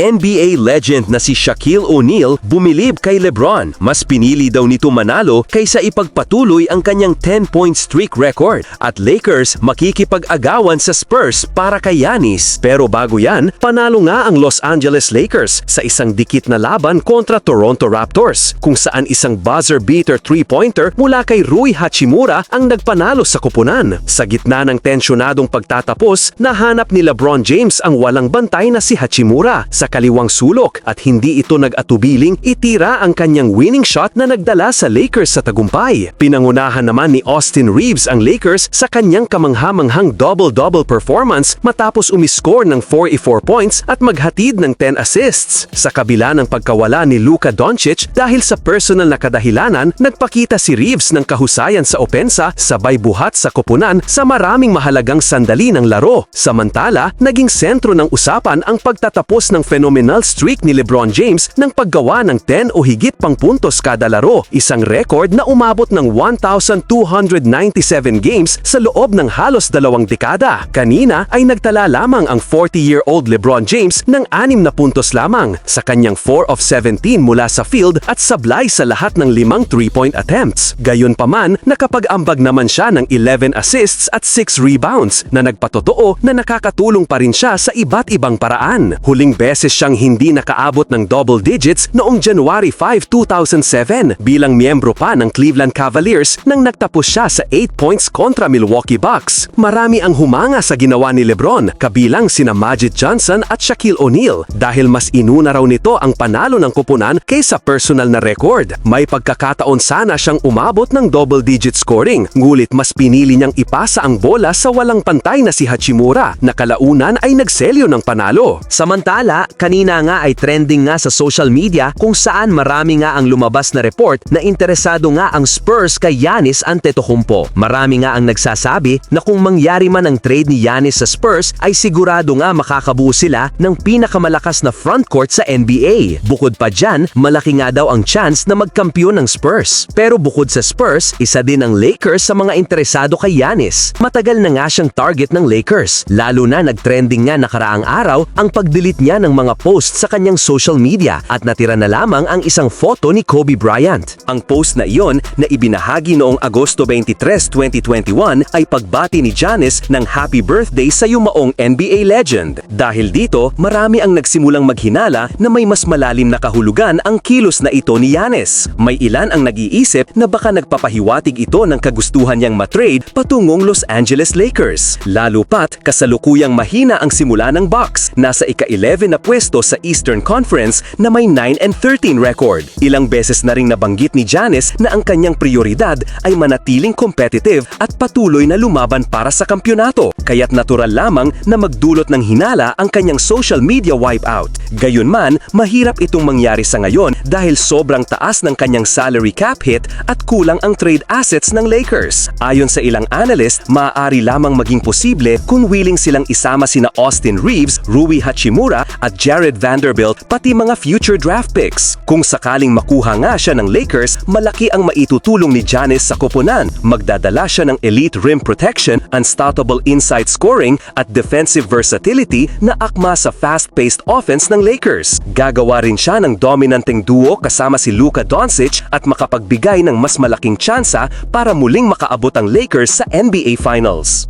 NBA legend na si Shaquille O'Neal bumilib kay LeBron. Mas pinili daw nito manalo kaysa ipagpatuloy ang kanyang 10-point streak record. At Lakers makikipag-agawan sa Spurs para kay Giannis. Pero bago yan, panalo nga ang Los Angeles Lakers sa isang dikit na laban kontra Toronto Raptors kung saan isang buzzer beater three-pointer mula kay Rui Hachimura ang nagpanalo sa kupunan. Sa gitna ng tensyonadong pagtatapos, nahanap ni LeBron James ang walang bantay na si Hachimura sa kaliwang sulok at hindi ito nag-atubiling itira ang kanyang winning shot na nagdala sa Lakers sa tagumpay. Pinangunahan naman ni Austin Reeves ang Lakers sa kanyang kamanghamanghang double-double performance matapos umiscore ng 44 points at maghatid ng 10 assists. Sa kabila ng pagkawala ni Luka Doncic dahil sa personal na kadahilanan, nagpakita si Reeves ng kahusayan sa opensa sabay buhat sa koponan sa maraming mahalagang sandali ng laro. Samantala, naging sentro ng usapan ang pagtatapos ng phenomenal streak ni LeBron James ng paggawa ng 10 o higit pang puntos kada laro, isang record na umabot ng 1,297 games sa loob ng halos dalawang dekada. Kanina ay nagtala lamang ang 40-year-old LeBron James ng 6 na puntos lamang sa kanyang 4 of 17 mula sa field at sablay sa lahat ng limang 3-point attempts. Gayunpaman, nakapag-ambag naman siya ng 11 assists at 6 rebounds na nagpatotoo na nakakatulong pa rin siya sa iba't ibang paraan. Huling beses siyang hindi nakaabot ng double digits noong January 5, 2007 bilang miyembro pa ng Cleveland Cavaliers nang nagtapos siya sa 8 points kontra Milwaukee Bucks. Marami ang humanga sa ginawa ni LeBron, kabilang sina Magic Johnson at Shaquille O'Neal dahil mas inuna raw nito ang panalo ng kupunan kaysa personal na record. May pagkakataon sana siyang umabot ng double-digit scoring, ngulit mas pinili niyang ipasa ang bola sa walang pantay na si Hachimura na kalaunan ay nagselyo ng panalo. Samantala, kanina nga ay trending nga sa social media kung saan marami nga ang lumabas na report na interesado nga ang Spurs kay Giannis Antetokounmpo. Marami nga ang nagsasabi na kung mangyari man ang trade ni Giannis sa Spurs ay sigurado nga makakabuo sila ng pinakamalakas na frontcourt sa NBA. Bukod pa dyan, malaki nga daw ang chance na magkampiyon ng Spurs. Pero bukod sa Spurs, isa din ang Lakers sa mga interesado kay Giannis. Matagal na nga siyang target ng Lakers. Lalo na nagtrending nga nakaraang araw ang pag-delete niya ng mga posts sa kanyang social media at natira na lamang ang isang photo ni Kobe Bryant. Ang post na iyon na ibinahagi noong Agosto 23, 2021 ay pagbati ni Giannis ng happy birthday sa yumaong NBA legend. Dahil dito, marami ang nagsimulang maghinala na may mas malalim na kahulugan ang kilos na ito ni Giannis. May ilan ang nag-iisip na baka nagpapahiwatig ito ng kagustuhan niyang matrade patungong Los Angeles Lakers. Lalo pat, kasalukuyang mahina ang simula ng Bucks. Nasa ika-11 na pwesto sa Eastern Conference na may 9 and 13 record. Ilang beses na ring nabanggit ni Giannis na ang kanyang prioridad ay manatiling competitive at patuloy na lumaban para sa kampyonato. Kaya't natural lamang na magdulot ng hinala ang kanyang social media wipeout. Gayunman, mahirap itong mangyari sa ngayon dahil sobrang taas ng kanyang salary cap hit at kulang ang trade assets ng Lakers. Ayon sa ilang analyst, maaari lamang maging posible kung willing silang isama sina Austin Reeves, Rui Hachimura at Jared Vanderbilt pati mga future draft picks. Kung sakaling makuha nga siya ng Lakers, malaki ang maitutulong ni Giannis sa koponan. Magdadala siya ng elite rim protection, unstoppable inside scoring at defensive versatility na akma sa fast-paced offense ng Lakers. Gagawa rin siya ng dominanteng duo kasama si Luka Doncic at makapagbigay ng mas malaking tsansa para muling makaabot ang Lakers sa NBA Finals.